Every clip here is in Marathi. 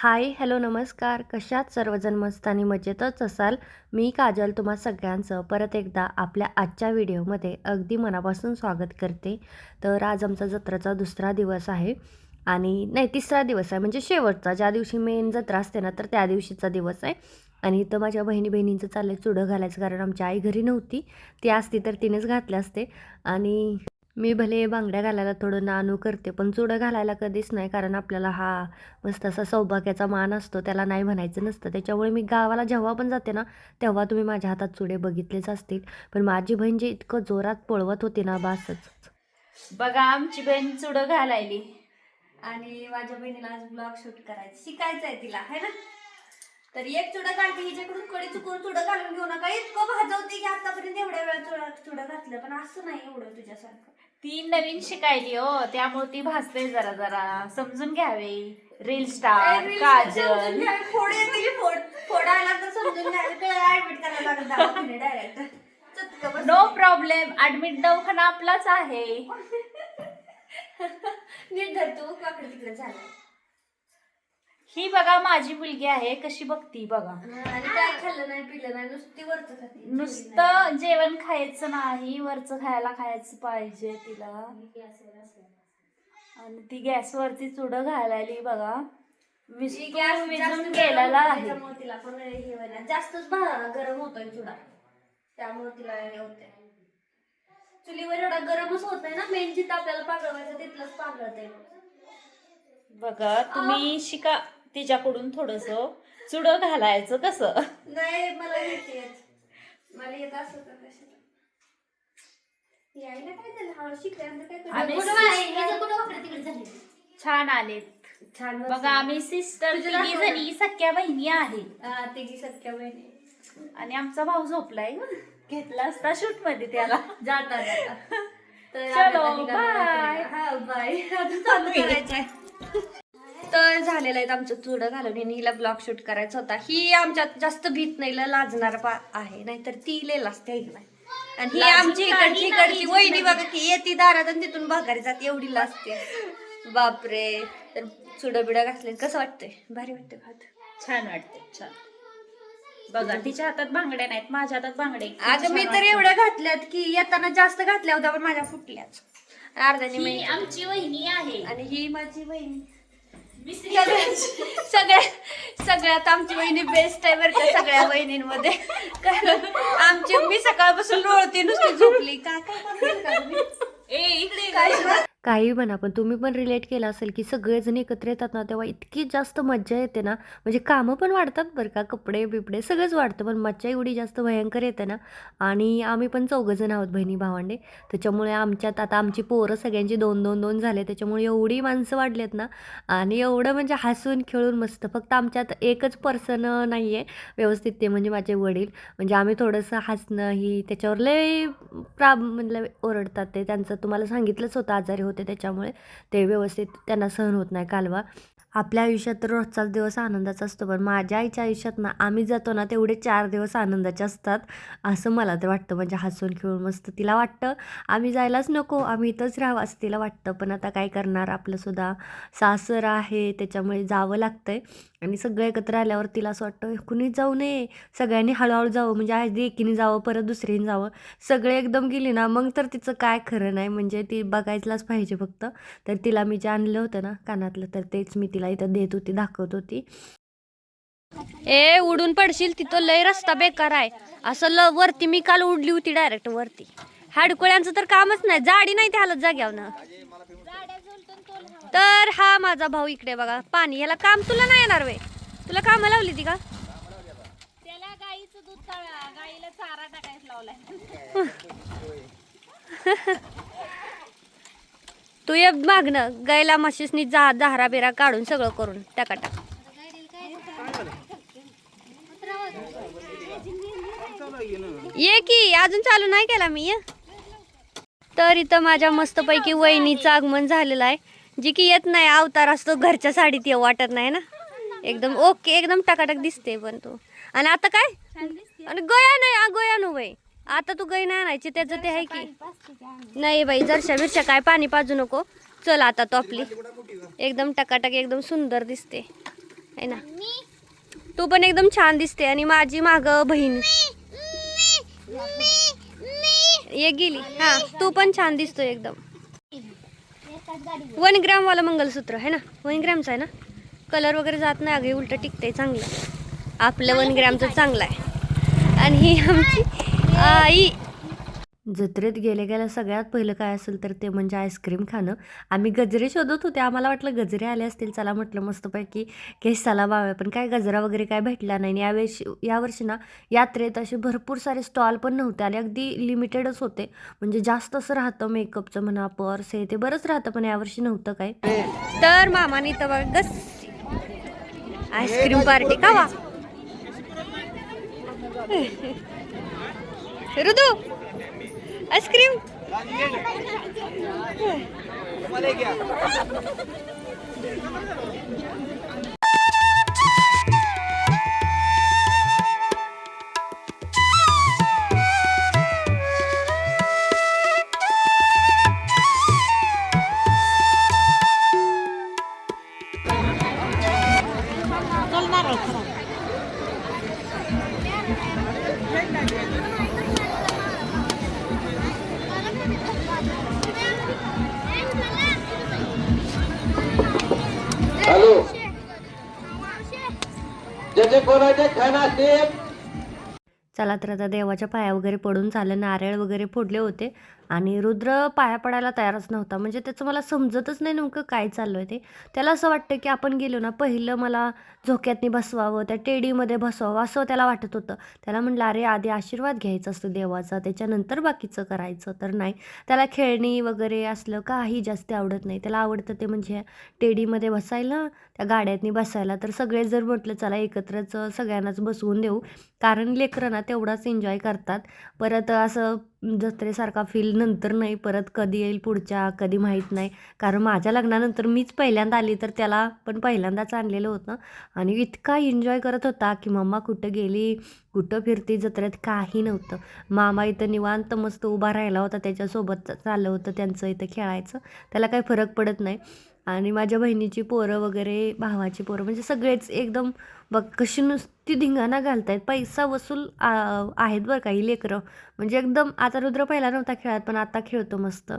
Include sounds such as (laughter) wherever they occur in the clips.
हाय हॅलो नमस्कार. कशात सर्वजण मस्त आणि मजेतच असाल? मी काजल तुम्हा सगळ्यांचं परत एकदा आपल्या आजच्या व्हिडिओमध्ये अगदी मनापासून स्वागत करते. तर आज आमचा जत्रेचा दुसरा दिवस आहे आणि नाही तिसरा दिवस आहे म्हणजे शेवटचा. ज्या दिवशी मेन जत्रा असते ना तर त्या दिवशीचा दिवस आहे. आणि इथं माझ्या बहिणी बहिणींचं चाललं चुडं घालायचं कारण आमची आई घरी नव्हती. ती असती तर तिनेच घातले असते. आणि मी भले बांगड्या घालायला थोडं नानू करते पण चुडं घालायला कधीच नाही कारण आपल्याला हा मस्त असा सौभाग्याचा मान असतो त्याला नाही म्हणायचं नसतं. त्याच्यामुळे मी गावाला जेव्हा पण जाते ना तेव्हा तुम्ही माझ्या हातात चुडे बघितलेच असतील. पण माझी बहीण जी इतकं जोरात पळवत होती ना बासच बघा आमची बहीण चुडं घालायली. आणि माझ्या बहिणीला आज ब्लॉग शूट करायचं. शिकायचं आहे तिला है ना? तर एक चुडा काढते हिच्याकडून कडी चुकून चुडं घालून घेऊ नका. इतकं भाजवते की आतापर्यंत एवढ्या वेळा चुडा चुडं घातलं पण असं नाही एवढं तुझ्यासारखं. ती नवीन शिकायली हो. त्यामुळे ती भासते जरा जरा. समजून घ्यावे. Reel star Kajal. फोड फोडायला तर समजून घ्यायला ऍडमिट करायला लागत दवाखान्यात डायरेक्ट नो प्रॉब्लेम ऍडमिट दवाखाना आपलाच आहे. नीट धर तू. काकडे तिकडे झालं ही बघा माझी मुलगी आहे कशी बघती बघा. आणि काय खाल्लं नाही पिलं नाही नुसती वरच खाते. नुसतं जेवण खायचं नाही वरचं खायला खायचं पाहिजे तिला. आणि ती गॅसवरती चुडं घालायली बघा. विस्तून विजून गेलेला आहे. त्यामुळे तिला पण हे होईना जास्तच गरम होतोय चुडा. त्यामुळे तिला हे होतंय. चुलीवर एवढा गरमच होत नाही ना मेन जिथं आपल्याला पागळवायचं तिथलंच पागळत बघा तुम्ही शिका तिच्याकडून थोडस चुडं घालायचं कसं? नाही मला येते येत मला येत असं तर कशाला? यायला काय झालं? हळू शिकल्यानंतर काय करणार? आम्ही कुठं आहे? हिचं कुठं वाकडं तिकडं झाली? छान आलेत. छान बघा आम्ही सिस्टर तिघी. जणी सख्या बहिणी आहे. तिघी सख्या बहिणी. आणि आमचा भाऊ झोपलाय घेतला असता शूटमध्ये त्याला. जाता जाता तर चलो, आता निघालो bye. हा बाय अजून चालू (laughs) करायचंय. तर झालेलं आहे आमचं चुडं घालून आणि हिला ब्लॉग शूट करायचा होता. ही आमच्यात जास्त भीत नाही लाजणार पा आहे नाहीतर ती की नाही. आणि ही आमची इकडची इकडची वहिनी बघा की येते दारात आणि तिथून भागारी जाते एवढी लाजते. बापरे. तर चुडं बिडं घातले कसं वाटतंय? भारी वाटतं खात छान वाटते छान. बघा तिच्या हातात बांगड्या नाहीत माझ्या हातात बांगडे. अगं मी तर. एवढ्या घातल्यात की येताना जास्त घातल्या होत्या पण माझ्या फुटल्याच. अर्ध्याने आमची वहिनी आहे. आणि ही माझी बहीण सगळ्या सगळ्या सगळ्यात आमची बहिणी बेस्ट आहे बरं का सगळ्या बहिणींमध्ये कारण आमची मी सकाळपासून लोळते नुसती झोपली. काय काय का तुम्ही? ए इकडे काय? काही म्हणा पण तुम्ही पण रिलेट केलं असेल की सगळेजण एकत्र येतात ना तेव्हा इतकी जास्त मज्जा येते ना. म्हणजे कामं पण वाढतात बरं का कपडे बिपडे सगळंच वाढतं पण मज्जा एवढी जास्त भयंकर येते ना. आणि आम्ही पण चौघंजण आहोत बहिणी भावंडे. त्याच्यामुळे आमच्यात आता आमची पोरं सगळ्यांची दोन दोन दोन झाले त्याच्यामुळे एवढी माणसं वाढलेत ना. आणि एवढं म्हणजे हसून खेळून मस्त. फक्त आमच्यात एकच पर्सन नाही आहे व्यवस्थित ते म्हणजे माझे वडील. म्हणजे आम्ही थोडंसं हसणं ही त्याच्यावर लय प्रा म्हणजे ओरडतात ते. त्यांचं तुम्हाला सांगितलंच होतं आजारी होते त्याच्यामुळे ते व्यवस्थित त्यांना सहन होत नाही कालवा. आपल्या आयुष्यात तर रोजचाच दिवस आनंदाचा असतो पण माझ्या आईच्या आयुष्यात ना आम्ही जातो ना तेवढे चार दिवस आनंदाचे असतात असं मला तर वाटतं. म्हणजे हसून खेळून मस्त तिला वाटतं. आम्ही जायलाच नको आम्ही इथंच राहावं असं तिला वाटतं. पण आता काय करणार? आपलंसुद्धा सासर आहे त्याच्यामुळे जावं लागतं आहे आणि सगळं एकत्र आल्यावर तिला असं वाटतं कुणीच जाऊ नये. सगळ्यांनी हळूहळू जावं. म्हणजे आधी एकीने जावं परत दुसरीने जावं. सगळे एकदम गेली ना मग तर तिचं काय खरं नाही. म्हणजे ती बघायलाच पाहिजे फक्त. तर तिला मी जे आणलं होतं ना कानातलं तर तेच मी तिला इथं देत होती दाखवत होती. ए उडून पडशील तिथं लय रस्ता बेकार आहे. असं ल वरती मी काल उडली होती डायरेक्ट वरती. हाडकोळ्यांचं तर कामच नाही जाडी नाही ते हालत जाग्यावर तर हा माझा भाऊ इकडे बघा पाणी याला काम तुला नाही येणार वे तुला काम लावली ती का? त्याला गाईचं दूध का- गाईला चारा टाकायला लावलाय. (laughs) तू ये मागणं गायला म्हशीसनी जा दहारा बिरा काढून सगळं करून टाका टाक ये की अजून चालू नाही केला मी ये. तर इथं माझ्या मस्तपैकी वहिनीचं आगमन झालेलं आहे. जी की येत नाही अवतार असतो घरच्या साडीत येऊ वाटत नाही ना. एकदम ओके एकदम टाकाटाक दिसते पण तू. आणि आता काय? आणि गया नाही आ, गया नो बाई. आता तू गई नाही आणायची त्याचं ते आहे की. नाही बाई जरशा बिरशा काय पाणी पाजू नको. चल आता तो आपली. एकदम टकाटक एकदम सुंदर दिसते. आहे ना? तू पण एकदम छान दिसते आणि माझी माग बहीण. ये गेली. हा तू पण छान दिसतोय एकदम. वन ग्रॅम वाला मंगलसूत्र आहे ना? वन ग्रॅमचं आहे ना? कलर वगैरे जात नाही अगे उलट टिकते चांगलं. आपलं वन ग्रॅमचं चांगलं आहे. आणि ही आमची आई. जत्रेत गेले गेल्या सगळ्यात पहिलं काय असेल तर ते म्हणजे आईस्क्रीम खाणं. आम्ही गजरे शोधत होते. आम्हाला वाटलं गजरे आले असतील चला म्हटलं मस्तपैकी केस चला बाव्या पण काय गजरा वगैरे काय भेटला नाही. आणि यावेळेस यावर्षी ना यात्रेत असे भरपूर सारे स्टॉल पण नव्हते. आणि अगदी लिमिटेडच होते. म्हणजे जास्त असं राहतं मेकअपचं म्हणा पर्स हे ते बरंच राहतं पण यावर्षी नव्हतं काय. तर मामाने तर बघ गस आईस्क्रीम पार्टी का वा (laughs) ऋतू आईस्क्रीम. चला तर आता देवाच्या पाया वगैरे पडून चाले नारळ वगैरे फोडले होते आणि रुद्र पाया पडायला तयारच नव्हता. म्हणजे त्याचं मला समजतच नाही नेमकं काय चाललं आहे ते. त्याला असं वाटतं की आपण गेलो ना पहिलं मला झोक्यातनी बसवावं त्या टेडीमध्ये बसवावं असं त्याला वाटत होतं. त्याला म्हटलं अरे आधी आशीर्वाद घ्यायचा असतो देवाचा त्याच्यानंतर बाकीचं करायचं. तर नाही. त्याला खेळणी वगैरे असलं काही जास्त आवडत नाही. त्याला आवडतं ते म्हणजे टेडीमध्ये बसायला त्या गाड्यातनी बसायला. तर सगळे जर म्हटलं चला एकत्रच सगळ्यांनाच बसवून देऊ. कारण लेकरं ना तेवढाच एन्जॉय करतात. परत असं जत्रेसारखा फील नंतर नाही परत कधी येईल पुढच्या कधी माहीत नाही. कारण माझ्या लग्नानंतर मीच पहिल्यांदा आली तर त्याला पण पहिल्यांदाच आणलेलं होतं. आणि इतका एन्जॉय करत होता की मम्मा कुठं गेली कुठं फिरती जत्रेत काही नव्हतं. मामा इथं निवांत मस्त उभा राहिला होता त्याच्यासोबत चाललं होतं त्यांचं इथं खेळायचं. त्याला काही फरक पडत नाही. आणि माझ्या बहिणीची पोरं वगैरे भावाची पोरं म्हणजे सगळेच एकदम बघ कशी नुसती धिंगाणा घालतायत. पैसा वसूल आहेत बरं काही लेकरं. म्हणजे एकदम आता रुद्र पहिला नव्हता खेळात पण आता खेळतो मस्त.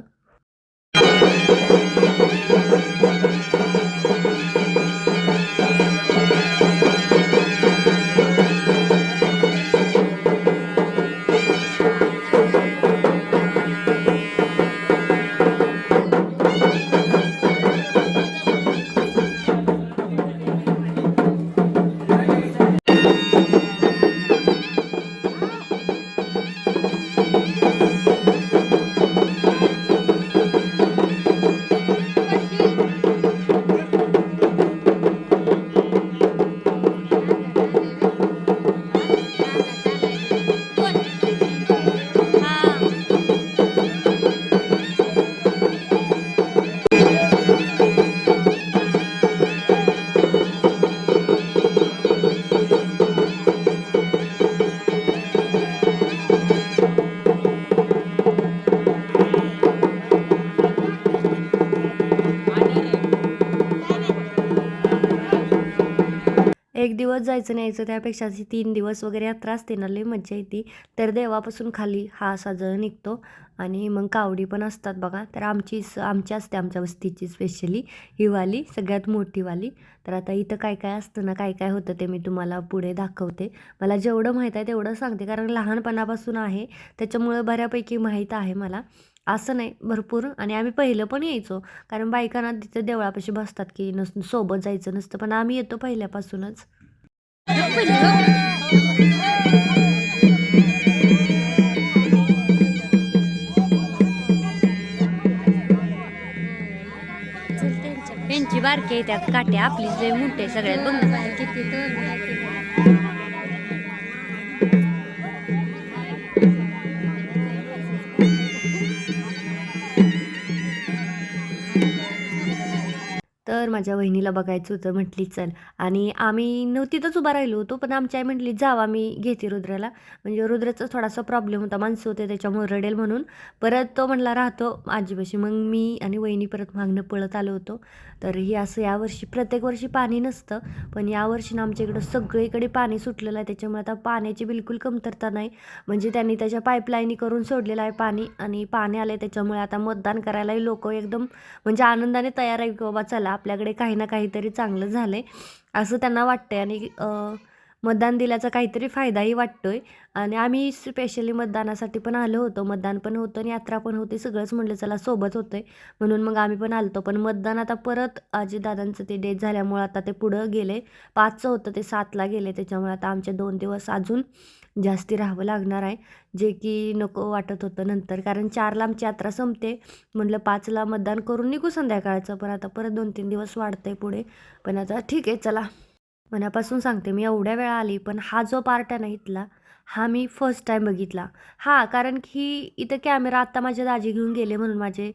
एक दिवस जायचं न्यायचं त्यापेक्षा अशी तीन दिवस वगैरे यात्रा असते ना लई मज्जा येते. तर देवापासून खाली हा असा जळ निघतो आणि मग कावडी पण असतात बघा. तर आमची स- आमची असते आमच्या वस्तीची स्पेशली ही वाली सगळ्यात मोठी वाली. तर आता इथं काय काय असतं ना काय काय होतं ते मी तुम्हाला पुढे दाखवते. मला जेवढं माहीत आहे तेवढं सांगते कारण लहानपणापासून आहे त्याच्यामुळं बऱ्यापैकी माहीत आहे मला. असं नाही भरपूर. आणि आम्ही पहिलं पण यायचो कारण बायकांना तिथं देवळापाशी बसतात की नस सोबत जायचं नसतं पण आम्ही येतो पहिल्यापासूनच. त्यांची बारकी आहे त्यात काटे आपली जे मोठे सगळ्यात बघ. किती माझ्या वहिनीला बघायचं होतं म्हटली चल. आणि आम्ही नव्हतीतच उभा राहिलो होतो पण आमची आई म्हटली जावा मी घेते रुद्राला. म्हणजे रुद्राचा थोडासा प्रॉब्लेम होता माणसं होते त्याच्यामुळे रडेल म्हणून. परत तो म्हटला राहतो आजीपाशी. मग मी आणि वहिनी परत मागणं पळत आलो होतो. तर ही असं यावर्षी प्रत्येक वर्षी पाणी नसतं पण यावर्षी ना आमच्या इकडं सगळीकडे पाणी सुटलेलं आहे त्याच्यामुळे आता पाण्याची बिलकुल कमतरता नाही. म्हणजे त्यांनी त्याच्या पाईपलाईनी करून सोडलेलं आहे पाणी आणि पाणी आलं त्याच्यामुळे आता मतदान करायलाही लोक एकदम म्हणजे आनंदाने तयार आहे की बाबा चला आपल्याकडे काही ना काहीतरी चांगलं झालं आहे असं त्यांना वाटतं आहे आणि मतदान दिल्याचा काहीतरी फायदाही वाटतो आहे आणि आम्ही स्पेशली मतदानासाठी पण आलो होतो. मतदान पण होतं आणि यात्रा पण होती. सगळंच म्हटलं चला सोबत होतं आहे म्हणून मग आम्ही पण आलतो. पण मतदान आता परत दादांचं ते डेट झाल्यामुळं आता ते पुढं गेले. पाचचं होतं ते सातला गेले. त्याच्यामुळे आता आमचे दोन दिवस अजून जास्ती राहावं लागणार आहे. जे की नको वाटत होतं नंतर. कारण चारला आमची यात्रा संपते. म्हटलं पाचला मतदान करून निघू संध्याकाळचं. पण आता परत दोन तीन दिवस वाढतंय पुढे. पण आता ठीक आहे चला. मनापासून सांगते मी एवढ्या वेळा आली पण हा जो पार्ट आहे ना इथला हा मी फर्स्ट टाईम बघितला. हां कारण की इथं कॅमेरा आत्ता माझे दाजी घेऊन गेले म्हणून माझे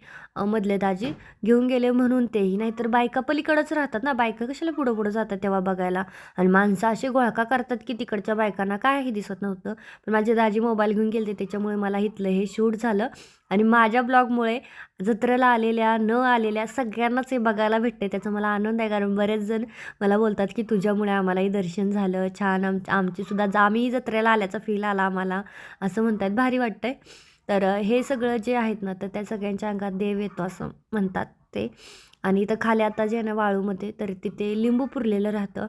मधले दाजी घेऊन गेले म्हणून तेही. नाहीतर बायका पलीकडंच राहतात ना. बायका कशाला पुढं पुढं जातात तेव्हा बघायला? आणि माणसं असे गोळका करतात की तिकडच्या बायकांना काय हे दिसत नव्हतं. पण माझे दाजी मोबाईल घेऊन गेले त्याच्यामुळे मला इथलं हे शूट झालं. आणि माझ्या ब्लॉगमुळे जत्रेला आलेल्या न आलेल्या सगळ्यांनाच हे बघायला भेटते त्याचा मला आनंद आहे कारण बरेच जण मला बोलतात की तुझ्यामुळे आम्हालाही दर्शन झालं छान आम आमचीसुद्धा आम्ही जत्रेला आल्याचा फील आला आम्हाला असं म्हणतात. भारी वाटतंय. तर हे सगळं जे आहेत ना तर त्या सगळ्यांच्या अंगात देव येतो असं म्हणतात ते. आणि इथं खाली आता जे आहे ना वाळूमध्ये तर तिथे लिंबू पुरलेलं राहतं.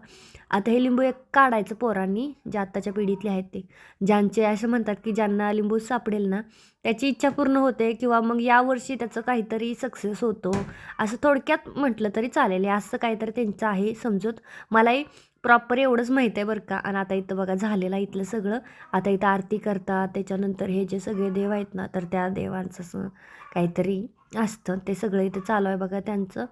आता हे लिंबू एक काढायचं पोरांनी जे आत्ताच्या पिढीतले आहेत ते. ज्यांचे असं म्हणतात की ज्यांना लिंबू सापडेल ना त्याची इच्छा पूर्ण होते किंवा मग यावर्षी त्याचं काहीतरी सक्सेस होतो. असं थोडक्यात म्हटलं तरी चालेल. असं काहीतरी त्यांचं आहे समजूत. मलाही प्रॉपर एवढंच माहीत आहे बरं का. आणि आता इथं बघा झालेलं आहे इथलं सगळं. आता इथं आरती करतात त्याच्यानंतर हे जे सगळे देव आहेत ना तर त्या देवांचं असं काहीतरी असतं. ते सगळं इथं चालू आहे बघा त्यांचं.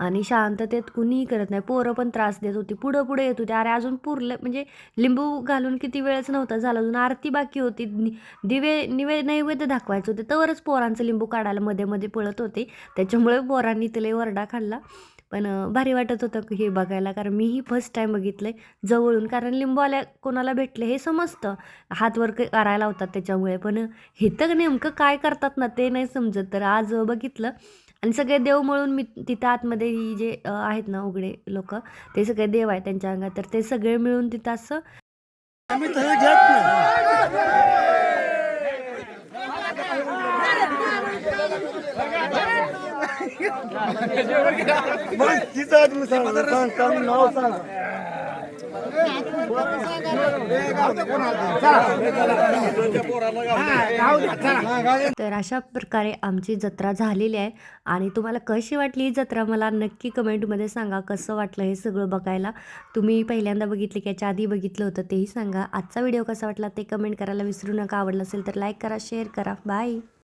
आणि शांततेत कुणीही करत नाही. पोरं पण त्रास देत होती. पुढं पुढे येत होती. अरे अजून पुरलं म्हणजे लिंबू घालून किती वेळच नव्हता झाला. अजून आरती बाकी होती. दिवे निवे नैवेद्य दाखवायचे होते. तवरच पोरांचं लिंबू काढायला मध्ये मध्ये पळत होते. त्याच्यामुळे पोरांनी तिला वरडा खाल्ला. पण भारी वाटत होतं हे बघायला. कारण मीही फर्स्ट टाईम बघितलं आहे जवळून. कारण लिंबूवाल्या कोणाला भेटले हे समजतं. हातवर करायला होतात त्याच्यामुळे. पण हे तर नेमकं काय करतात ना ते नाही समजत. तर आज बघितलं. आणि सगळे देव मिळून मी तिथं आतमध्ये ही जे आहेत ना उघडे लोक ते सगळे देव आहेत त्यांच्या अंगात. तर ते सगळे मिळून तिथं असं आम्ही तसं घेत नाही मग तिचं आदमी सांग सांग सांग नाव सांग तर अशा प्रकारे आमची जत्रा झालेली आहे. आणि तुम्हाला कशी वाटली ही जत्रा? मला नक्की कमेंटमध्ये सांगा. कसं वाटलं हे सगळं बघायला? तुम्ही पहिल्यांदा बघितले की याच्या आधी बघितलं होतं तेही सांगा. आजचा व्हिडिओ कसा वाटला ते कमेंट करायला विसरू नका. आवडलं असेल तर लाईक करा शेअर करा. बाय